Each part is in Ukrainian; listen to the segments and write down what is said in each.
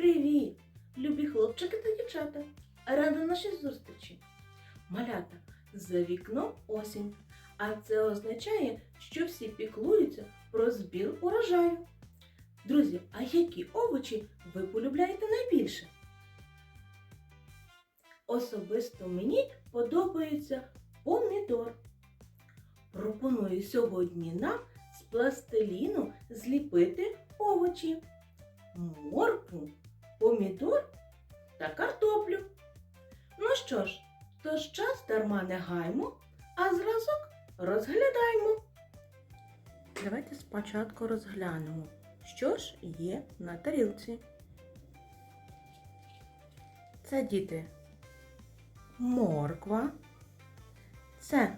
Привіт, любі хлопчики та дівчата! Рада нашій зустрічі. Малята, за вікном осінь, а це означає, що всі піклуються про збір урожаю. Друзі, а які овочі ви полюбляєте найбільше? Особисто мені подобається помідор. Пропоную сьогодні нам з пластиліну зліпити овочі, моркву, помідор та картоплю. Ну що ж, тож час дарма не гаймо, а зразок розглядаємо. Давайте спочатку розглянемо, що ж є на тарілці. Це діти морква. Це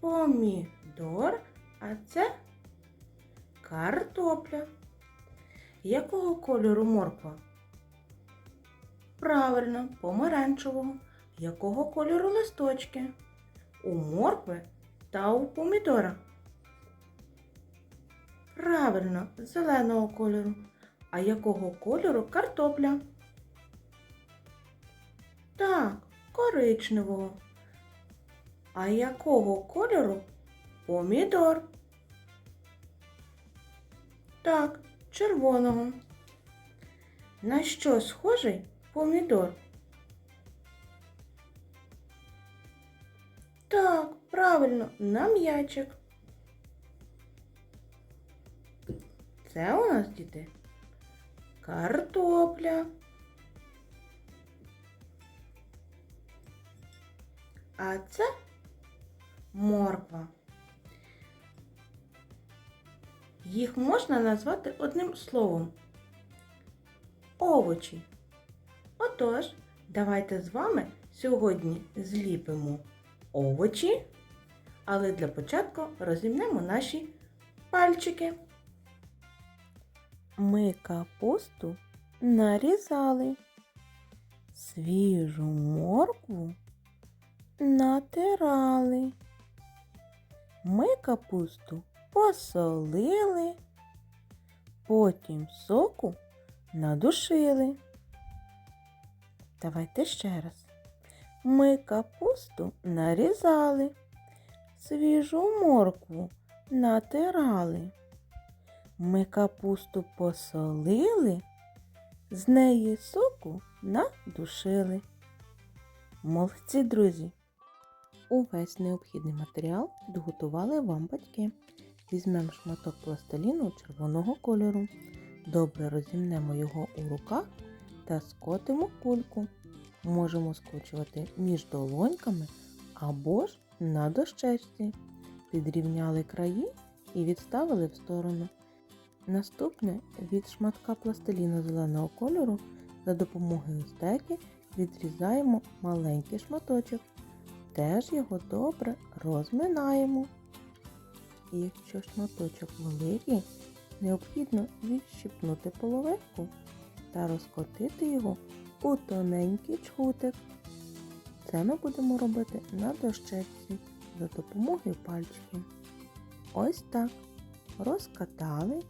помідор, а це картопля. Якого кольору морква? Правильно, помаранчевого. Якого кольору листочки? У моркви та у помідора. Правильно, зеленого кольору. А якого кольору картопля? Так, коричневого. А якого кольору помідор? Так, червоного. На що схожий помідор? Так, правильно, на м'ячик. Це у нас діти картопля. А це морква. Їх можна назвати одним словом. Овочі. Отож, давайте з вами сьогодні зліпимо овочі, але для початку розімнемо наші пальчики. Ми капусту нарізали, свіжу моркву натирали. Ми капусту посолили, потім соку надушили. Давайте ще раз. Ми капусту нарізали, свіжу моркву натирали. Ми капусту посолили, з неї соку надушили. Молодці, друзі! Увесь необхідний матеріал підготували вам батьки. Візьмемо шматок пластиліну червоного кольору. Добре розімнемо його у руках та скотимо кульку. Можемо скочувати між долоньками або ж на дощечці. Підрівняли краї і відставили в сторону. Наступне від шматка пластиліну зеленого кольору за допомогою стеки відрізаємо маленький шматочок. Теж його добре розминаємо. Якщо шматочок великий, необхідно відщипнути половинку та розкотити його у тоненький чхутик. Це ми будемо робити на дощечці за допомогою пальчиків. Ось так. Розкатали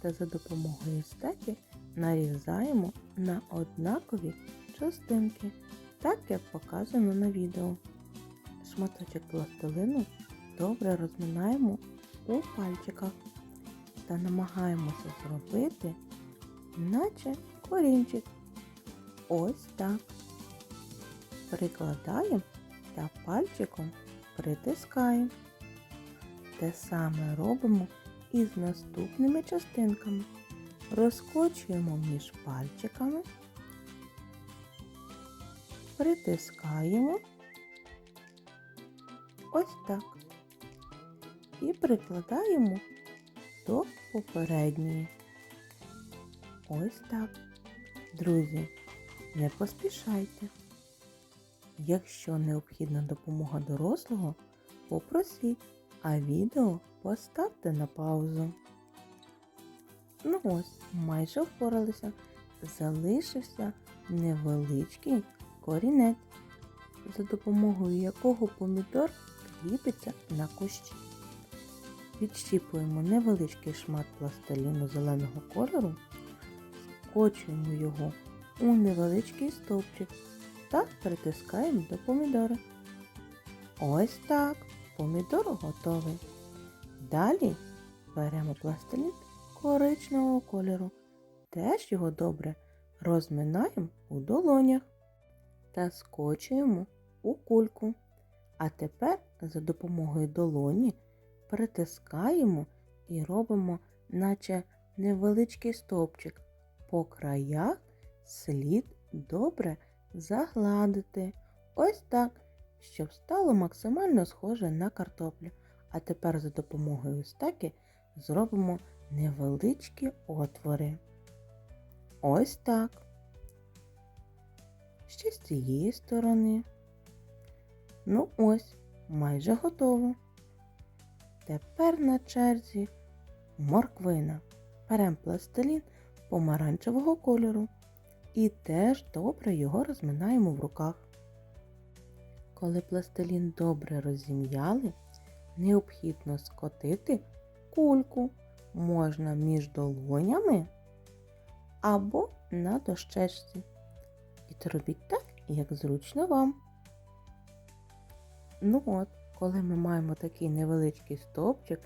та за допомогою стеки нарізаємо на однакові частинки, так як показано на відео. Шматочок пластилину добре розминаємо у пальчиках та намагаємося зробити, наче корінчик. Ось так. Прикладаємо та пальчиком притискаємо. Те саме робимо і з наступними частинками. Розкочуємо між пальчиками, притискаємо ось так. І прикладаємо до попередньої. Ось так. Друзі, не поспішайте. Якщо необхідна допомога дорослого, попросіть, а відео поставте на паузу. Ну ось, майже впоралися. Залишився невеличкий корінець, за допомогою якого помідор кріпиться на кущі. Відщіпуємо невеличкий шмат пластиліну зеленого кольору, скочуємо його у невеличкий стовпчик та притискаємо до помідора. Ось так, помідор готовий. Далі беремо пластилін коричневого кольору. Теж його добре розминаємо у долонях та скочуємо у кульку. А тепер за допомогою долоні притискаємо і робимо, наче невеличкий стовпчик. По краях слід добре загладити. Ось так, щоб стало максимально схоже на картоплю. А тепер за допомогою стаки зробимо невеличкі отвори. Ось так. Ще з цієї сторони. Ну ось, майже готово. Тепер на черзі морквина. Беремо пластилін помаранчевого кольору і теж добре його розминаємо в руках. Коли пластилін добре розім'яли, необхідно скотити кульку можна між долонями або на дощечці. І це робіть так, як зручно вам. Ну от, коли ми маємо такий невеличкий стовпчик,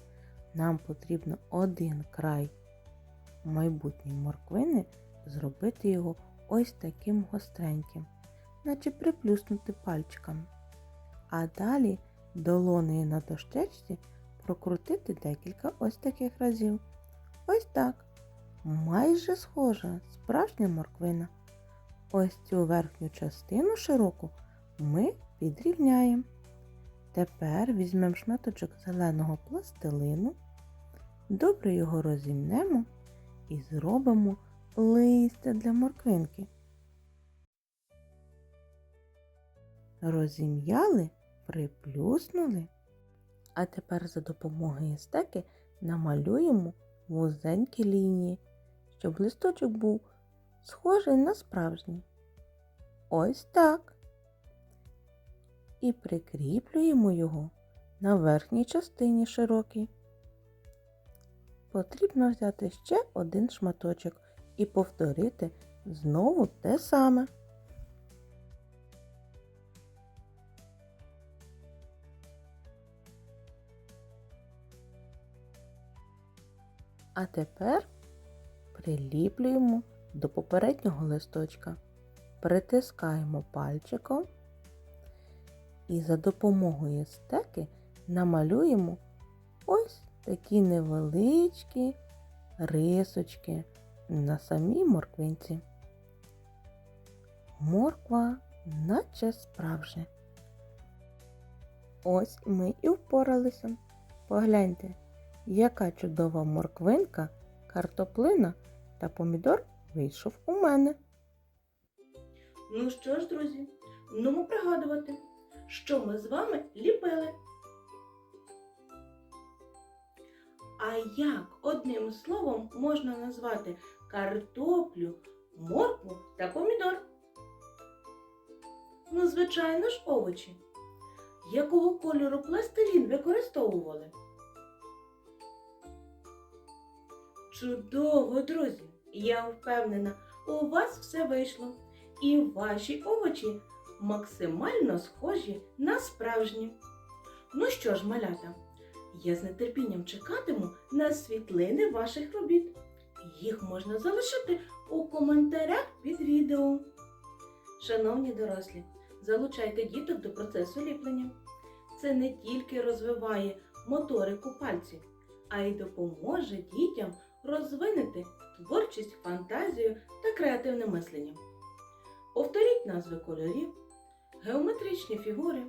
нам потрібно один край майбутньої морквини зробити його ось таким гостреньким, наче приплюснути пальчиками. А далі долонею на дощечці прокрутити декілька ось таких разів. Ось так. Майже схожа справжня морквина. Ось цю верхню частину широку ми підрівняємо. Тепер візьмемо шматочок зеленого пластилину, добре його розімнемо і зробимо листя для морквинки. Розім'яли, приплюснули. А тепер за допомогою стеки намалюємо вузенькі лінії, щоб листочок був схожий на справжній. Ось так. І прикріплюємо його на верхній частині широкій. Потрібно взяти ще один шматочок і повторити знову те саме. А тепер приліплюємо до попереднього листочка, притискаємо пальчиком і за допомогою стеки намалюємо ось такі невеличкі рисочки на самій морквинці. Морква наче справжня. Ось ми і впоралися. Погляньте, яка чудова морквинка, картоплина та помідор вийшов у мене. Ну що ж, друзі, ну пригадувати, що ми з вами ліпили. А як одним словом можна назвати картоплю, моркву та помідор? Ну, звичайно ж, овочі. Якого кольору пластилін використовували? Чудово, друзі! Я впевнена, у вас все вийшло. І ваші овочі максимально схожі на справжні. Ну що ж, малята, я з нетерпінням чекатиму на світлини ваших робіт. Їх можна залишити у коментарях під відео. Шановні дорослі, залучайте діток до процесу ліплення. Це не тільки розвиває моторику пальців, а й допоможе дітям розвинути творчість, фантазію та креативне мислення. Повторіть назви кольорів, геометричні фігури.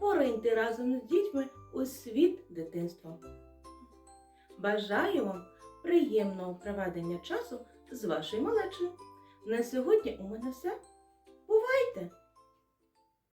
Пориньте разом з дітьми у світ дитинства. Бажаю вам приємного проведення часу з вашою малечою. На сьогодні у мене все.